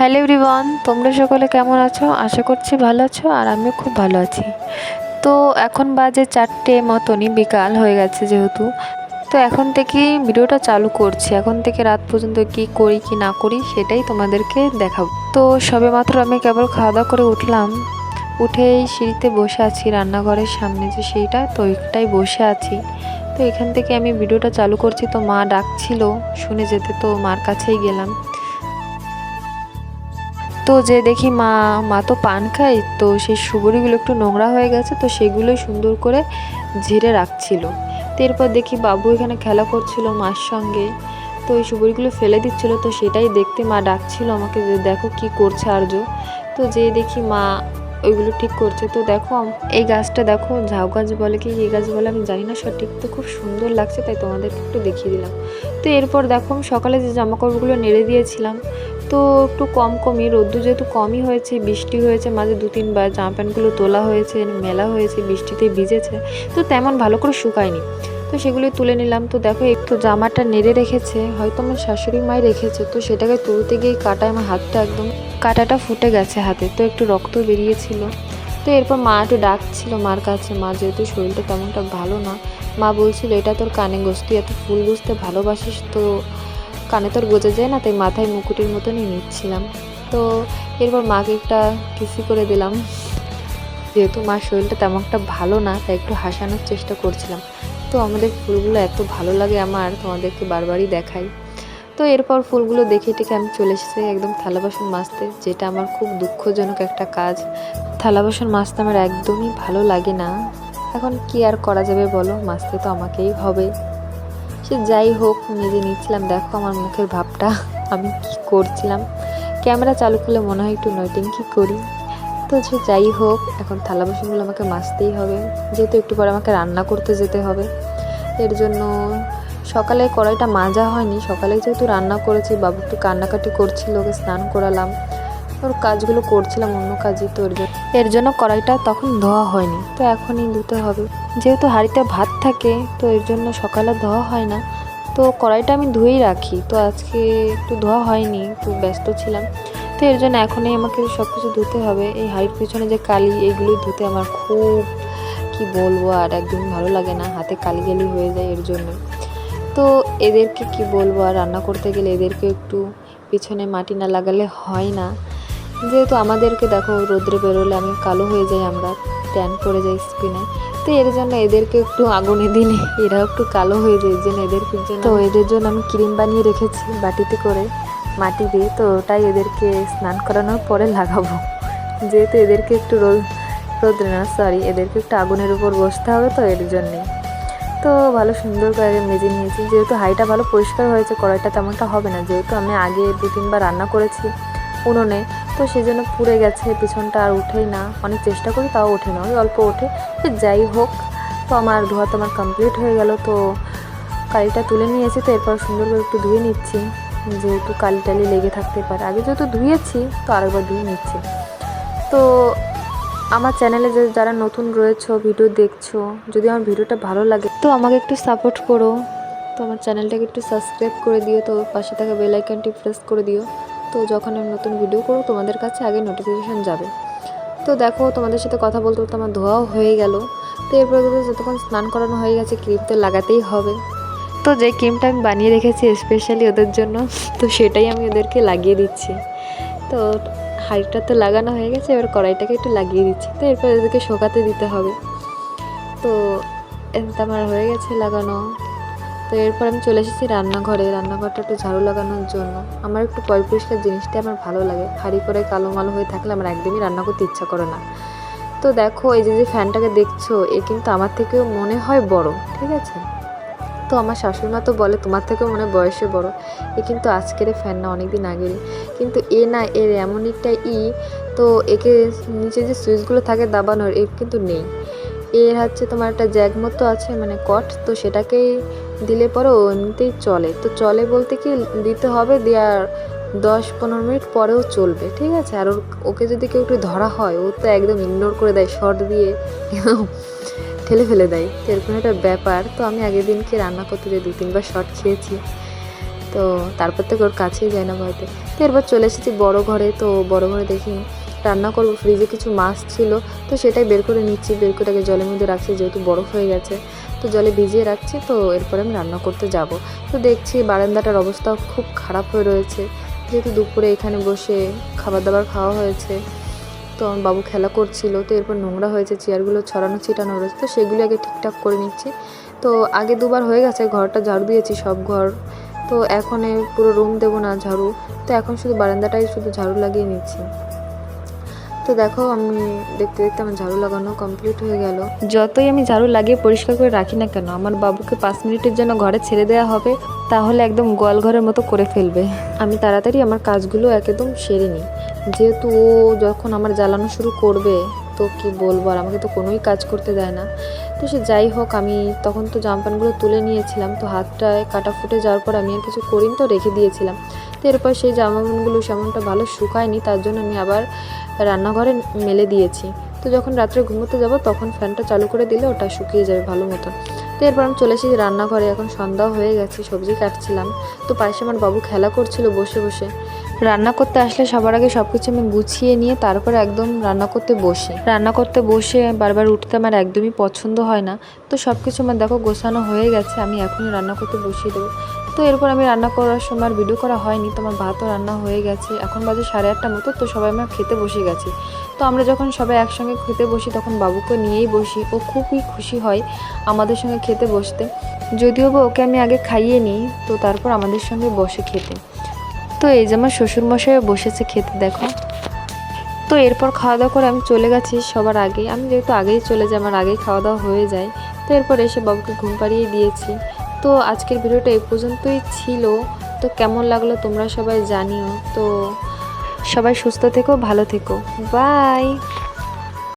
Hello everyone, তোমরা সকলে কেমন আছো? আশা করছি ভালো আছো আর আমিও খুব ভালো আছি। তো এখন বাজে চারটে মতনই, বিকাল হয়ে গেছে যেহেতু। তো এখন থেকে ভিডিওটা চালু করছি। এখন থেকে রাত পর্যন্ত কি করি, কি না করি সেটাই তোমাদেরকে দেখাবো। তো সবে মাত্র আমি কেবল খাওয়া দাওয়া করে উঠলাম। উঠে সিঁড়িতে বসে আছি, রান্নাঘরের সামনে যে সেইটা তো ওইটাই বসে আছি। তো এখান থেকে আমি ভিডিওটা চালু করছি, তো মা ডাকছিল, শুনে যেতে তো মার কাছেই গেলাম। তো যে দেখি মা মা তো পান খায়, তো সেই সুবরিগুলো একটু নোংরা হয়ে গেছে, তো সেগুলোই সুন্দর করে ঝেড়ে রাখছিল। তো এরপর দেখি বাবু এখানে খেলা করছিল মার সঙ্গে, তো ওই সুবরিগুলো ফেলে দিচ্ছিল, তো সেটাই দেখতে মা ডাকছিল আমাকে যে দেখো কি করছে আর্য। তো যে দেখি মা ওইগুলো ঠিক করছে, তো দেখো এই গাছটা দেখো, ঝাউ গাছ বলে কি এই গাছ বলে আমি জানি না, সঠিক তো খুব সুন্দর লাগছে, তাই তোমাদেরকে একটু দেখিয়ে দিলাম। তো এরপর দেখো আমি সকালে যে জামা কাপড়গুলো নেড়ে দিয়েছিলাম তো একটু কম কমই। রোদ্দুর যেহেতু কমই হয়েছে, বৃষ্টি হয়েছে, মাঝে দু তিনবার, জামা প্যান্টগুলো তোলা হয়েছে, মেলা হয়েছে, বৃষ্টিতে ভিজেছে, তো তেমন ভালো করে শুকায়নি। তো সেগুলো তুলে নিলাম। তো দেখো, একটু জামাটা নেড়ে রেখেছে, হয়তো আমার শাশুড়ি মাই রেখেছে, তো সেটাকে তুলতে গিয়ে কাটায় আমার হাতটা একদম, কাটাটা ফুটে গেছে হাতে, তো একটু রক্ত বেরিয়েছিল। তো এরপর মা একটু ডাকছিল মার কাছে, মা, যেহেতু শরীরটা তেমনটা ভালো না, মা বলছিল, এটা তোর কানে গোস তুই এত ফুল বুঝতে ভালোবাসিস তো কানে তোর বোঝা যায় না, তাই মাথায় মুকুটের মতনই নিচ্ছিলাম। তো এরপর মাকে একটা কিসি করে দিলাম। যেহেতু মার শরীরটা তেমন একটা ভালো না, তাই একটু হাসানোর চেষ্টা করছিলাম। তো আমাদের ফুলগুলো এত ভালো লাগে আমার, তোমাদেরকে বারবারই দেখাই। তো এরপর ফুলগুলো দেখে টেকে আমি চলে এসেছি একদম থালা বাসন মাজতে, যেটা আমার খুব দুঃখজনক একটা কাজ। থালা বাসন মাজতে আমার একদমই ভালো লাগে না। এখন কি আর করা যাবে বলো? মাজতে তো আমাকেই হবে। সে যাই হোক নিজে নিচ্ছিলাম, দেখো আমার মুখের ভাবটা। আমি কি করছিলাম? ক্যামেরা চালু করলে মনে হয় একটু নয়টিং কি করি? তো সে যাই হোক, এখন থালা বাসনগুলো আমাকে মাজতেই হবে। যেহেতু একটু পরে আমাকে রান্না করতে যেতে হবে। এর জন্য সকালে কড়াইটা মাজা হয়নি। সকালে যেহেতু রান্না করেছি, বাবু একটু কান্নাকাটি করছিল, ওকে স্নান করালাম। ওর কাজগুলো করছিলাম, অন্য কাজই তো এর জন্য। এর জন্য কড়াইটা তখন ধোয়া হয়নি, তো এখনই ধুতে হবে। যেহেতু হাঁড়িতে ভাত থাকে, তো এর জন্য সকালে ধোয়া হয় না। তো কড়াইটা আমি ধুয়েই রাখি, তো আজকে একটু ধোয়া হয়নি, একটু ব্যস্ত ছিলাম। তো এর জন্য এখনই আমাকে সব কিছু ধুতে হবে। এই হাঁড়ির পিছনে যে কালি এগুলোই ধুতে আমার খুব, কি বলব, আর একদম ভালো লাগে না। হাতে কালি গালি হয়ে যায় এর জন্য। তো এদেরকে কি বলব, আর রান্না করতে গেলে এদেরকে একটু পিছনে মাটি না লাগালে হয় না। যেহেতু আমাদেরকে দেখো রোদ্রে বেরোলে আমি কালো হয়ে যাই আমরা ট্যান পড়ে যাই স্কিনে তো এর জন্য এদেরকে একটু আগুনে দিলে এরা একটু কালো হয়ে যায় জন্য এদেরকে জন্য তো এদের জন্য আমি ক্রিম বানিয়ে রেখেছি বাটিতে করে, মাটি দিয়ে। তো ওটাই এদেরকে স্নান করানোর পরে লাগাবো। যেহেতু এদেরকে একটু রোদ রোদ্রে না সরি এদেরকে একটু আগুনের উপর বসতে হবে তো এর জন্যে তো ভালো সুন্দর করে মেজে নিয়েছি, যেহেতু হাইটা ভালো পরিষ্কার হয়েছে, কড়াইটা তেমনটা হবে না। যেহেতু আমি আগে দু তিনবার রান্না করেছি উনুনে তো সেই জন্য পুড়ে গেছে, পিছনটা আর উঠেই না। অনেক চেষ্টা করি, তাও ওঠে না। ওই অল্প ওঠে। তো যাই হোক, তো আমার ধোয়া তো আমার কমপ্লিট হয়ে গেল। তো কালিটা তুলে নিয়েছি, তো এরপর সুন্দর করে একটু ধুয়ে নিচ্ছি। যেহেতু কালি টালি লেগে থাকতে পারে। আগে যেহেতু ধুয়েছি, তো আরেকবার ধুয়ে নিচ্ছি। তো আমার চ্যানেলে যে যারা নতুন রয়েছো ভিডিও দেখছ, যদি আমার ভিডিওটা ভালো লাগে, তো আমাকে একটু সাপোর্ট করো। তো আমার চ্যানেলটাকে একটু সাবস্ক্রাইব করে দিও। তো পাশে থাকা বেল আইকনটি প্রেস করে দিও। তো যখন আমি নতুন ভিডিও করব, তোমাদের কাছে আগে নোটিফিকেশান যাবে। তো দেখো, তোমাদের সাথে কথা বলতে বলতে আমার ধোয়াও হয়ে গেল। তো এরপরে যতক্ষণ স্নান করানো হয়ে গেছে ক্রিম তো লাগাতেই হবে। তো যে ক্রিমটা আমি বানিয়ে রেখেছি স্পেশালি ওদের জন্য, তো সেটাই আমি ওদেরকে লাগিয়ে দিচ্ছি। তো হাঁড়িটা তো লাগানো হয়ে গেছে, এবার কড়াইটাকে একটু লাগিয়ে দিচ্ছি। তো এরপর ওদেরকে শোকাতে দিতে হবে। তো আমার হয়ে গেছে লাগানো। তো এরপর আমি চলে এসেছি রান্নাঘরে। রান্নাঘরটা একটু ঝাড়ু লাগানোর জন্য। আমার একটু পয় পরিষ্কার জিনিসটা আমার ভালো লাগে। হাঁড়ি করে কালো মালো হয়ে থাকলে আমার একদমই রান্না করতে ইচ্ছা করে না। তো দেখো, এই যে যে ফ্যানটাকে দেখছ, এ কিন্তু আমার থেকেও মনে হয় বড়, ঠিক আছে? তো আমার শাশুড়িমা তো বলে, তোমার থেকেও মনে বয়সে বড়। এ কিন্তু আজকের ফ্যান না অনেক দিন কিন্তু এ না, এর এমন একটা ই, তো একে নিচে যে সুইচগুলো থাকে দাবানোর এর কিন্তু নেই। এর হচ্ছে তোমার একটা জ্যাগ মতো আছে মানে কট তো সেটাকেই দিলে পরে এমনিতেই চলে। তো চলে বলতে কি দিতে হবে দেওয়ার দশ পনেরো মিনিট পরেও চলবে, ঠিক আছে? আর ওকে যদি কেউ একটু ধরা হয়, ও তো একদম ইগনোর করে দেয় শর্ট দিয়ে ঠেলে ফেলে দেয়, এরকম একটা ব্যাপার। তো আমি আগের দিনকে রান্না করতে যাই দু তিনবার শর্ট খেয়েছি, তো তারপর থেকে ওর কাছেই যায় না ভয়তে। তো এরপর চলে এসেছি বড় ঘরে, তো বড় ঘরে দেখি রান্না করব ফ্রিজে কিছু মাছ ছিল, তো সেটাই বের করে নিচ্ছি, বের করে আগে জলের মধ্যে রাখছি, যেহেতু বরফ হয়ে গেছে। তো জলে ভিজিয়ে রাখছি, তো এরপরে আমি রান্না করতে যাব। তো দেখছি বারান্দাটার অবস্থা খুব খারাপ হয়ে রয়েছে। যেহেতু দুপুরে এখানে বসে খাবার দাবার খাওয়া হয়েছে, তো আমার বাবু খেলা করছিল, তো এরপর নোংরা হয়েছে, চেয়ারগুলো ছড়ানো, ছিটানো রয়েছে, তো সেগুলো আগে ঠিকঠাক করে নিচ্ছি। তো আগে দুবার হয়ে গেছে, ঘরটা ঝাড়ু দিয়েছি, সব ঘর। তো এখন পুরো রুম দেবো না ঝাড়ু, তো এখন শুধু বারান্দাটাই শুধু ঝাড়ু লাগিয়ে নিচ্ছি। তো দেখো, আমি দেখতে দেখতে আমার ঝাড়ু লাগানো কমপ্লিট হয়ে গেল। যতই আমি ঝাড়ু লাগিয়ে পরিষ্কার করে রাখি না কেন, আমার বাবুকে পাঁচ মিনিটের জন্য ঘরে ছেড়ে দেওয়া হবে, তাহলে একদম গোয়াল ঘরের মতো করে ফেলবে। আমি তাড়াতাড়ি আমার কাজগুলো একদম সেরে নিই। যেহেতু ও যখন আমার জ্বালানো শুরু করবে, তো কি বলব, আর আমাকে তো কোনোই কাজ করতে দেয় না। তো সে যাই হোক, আমি তখন তো জামা প্যান্টগুলো তুলে নিয়েছিলাম, তো হাতটায় কাটা ফুটে যাওয়ার পর আমি আর কিছু করিনি, তো রেখে দিয়েছিলাম। তো এরপর সেই জামা প্যান্টগুলো সেমনটা ভালো শুকায়নি, তার জন্য আমি আবার রান্নাঘরে মেলে দিয়েছি। তো যখন রাত্রে ঘুমোতে যাব, তখন ফ্যানটা চালু করে দিলে ওটা শুকিয়ে যাবে ভালো মতো। তো এরপর আমি চলে এসেছি রান্নাঘরে, এখন সন্ধ্যা হয়ে গেছে, সবজি কাটছিলাম। তো পাশে আমার বাবু খেলা করছিল বসে বসে। রান্না করতে আসলে সবার আগে সব কিছু আমি গুছিয়ে নিয়ে তারপরে একদম রান্না করতে বসি। রান্না করতে বসে বারবার উঠতে আমার একদমই পছন্দ হয় না। তো সব কিছু আমার দেখো গোছানো হয়ে গেছে, আমি এখনই রান্না করতে বসিয়ে দেবো। তো এরপর আমি রান্না করার সময় ভিডিও করা হয়নি, তো আমার ভাতও রান্না হয়ে গেছে। এখন বাজে সাড়ে আটটা মতো, তো সবাই আমরা খেতে বসে গেছি। তো আমরা যখন সবাই একসঙ্গে খেতে বসি, তখন বাবুকে নিয়েই বসি। ও খুবই খুশি হয় আমাদের সঙ্গে খেতে বসতে। যদিও বা ওকে আমি আগে খাইয়ে নিই, তো তারপর আমাদের সঙ্গে বসে খেতে। তো এই যে আমার শ্বশুরমশাইও বসেছে খেতে, দেখো। তো এরপর খাওয়া দাওয়া করে আমি চলে গেছি সবার আগে আমি যেহেতু আগেই চলে যাই, আমার আগেই খাওয়া দাওয়া হয়ে যায়। তো এরপর এসে বাবুকে ঘুম পাড়িয়ে দিয়েছি। তো আজকের ভিডিওটা এই পর্যন্তই ছিল। তো কেমন লাগল তোমরা সবাই জানিও। তো সবাই সুস্থ থেকো, ভালো থেকো। বাই!